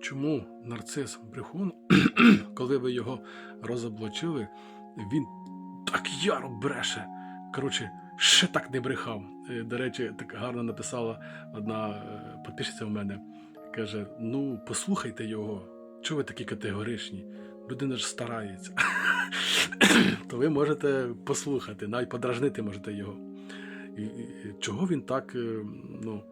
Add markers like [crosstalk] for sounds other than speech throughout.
чому нарцис брехун, [clears throat] коли ви його розоблачили, він так яро бреше. Коротше, ще так не брехав. Е, До речі, так гарно написала одна е, підписчиця в мене. Каже: ну, послухайте його, чого ви такі категоричні? Людина ж старається. [clears throat] То ви можете послухати, навіть подражнити можете його. І, і- чого він так, е, ну,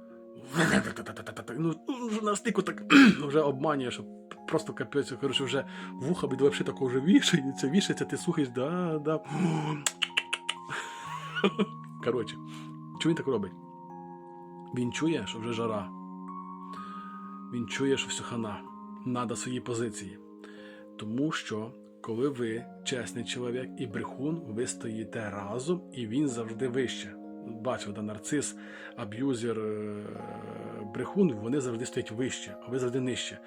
ну, вже настільки так вже обманює, що просто капець, коротше, вже вуха від взагалі такого вже вішається, вішається, ти слухаєш, да, да. Коротше, чого він так робить? Він чує, що вже жара. Він чує, що все хана. Надо свої позиції. Тому що, коли ви чесний чоловік і брехун, ви стоїте разом, і він завжди вище. Бачив, да, нарцис, аб'юзер, е, брехун, вони завжди стоять вище, а ви завжди нижче.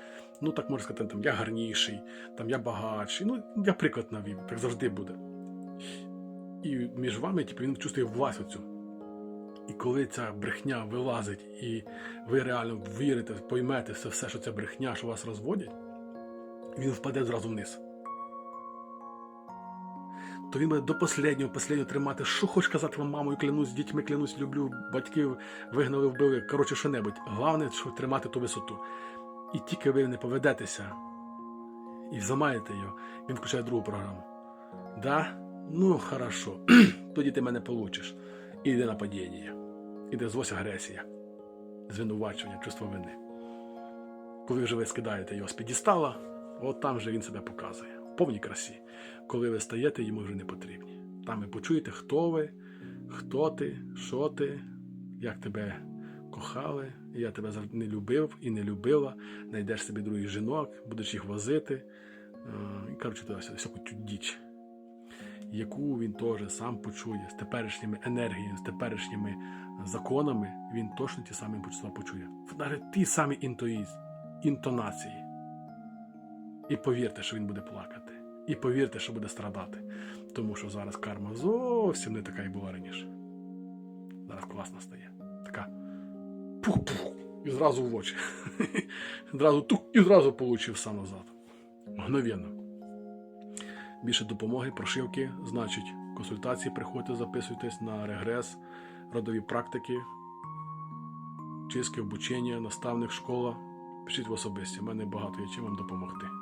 Ну, так можна сказати, там я гарніший, там я багатший. Ну, я приклад навів, так завжди буде. І між вами, типу, він чувствує власть оцю. І коли ця брехня вилазить, і ви реально вірите, поймете все, все, що це брехня, що вас розводять, він впаде зразу вниз. То він буде до останнього, останнього тримати, що хоч казати вам мамою, клянусь, дітьми клянусь, люблю, батьків вигнали, вбили, коротше, що небудь. Головне, що тримати ту висоту. І тільки ви не поведетеся і зламаєте його, він включає другу програму. Да? Ну, хорошо. [clears throat] Тоді ти мене получиш. І йде нападіння. Іде злость агресія, звинувачення, чувство вини. Коли вже ви скидаєте його з підістала, от там же він себе показує. Повній красі. Коли ви стаєте, йому вже не потрібні. Там ви почуєте, хто ви, хто ти, що ти, як тебе кохали, я тебе не любив і не любила. Найдеш собі других жінок, будеш їх возити. Е, І коротше, всяку цю діч яку він теж сам почує з теперішніми енергіями, з теперішніми законами, він точно ті самі почуття почує. Навіть ті самі інтонації. І повірте, що він буде плакати. І повірте, що буде страдати. Тому що зараз карма зовсім не така, як була раніше. Зараз класна стає. Така пух-пух. І зразу в очі. [laughs] Зразу тух, і зразу получив сам назад. Мгновенно більше допомоги, прошивки, значить, консультації приходьте, записуйтесь на регрес, родові практики, чистки, обучення, наставник, школа. Пишіть в особисті, в мене багато є чим вам допомогти.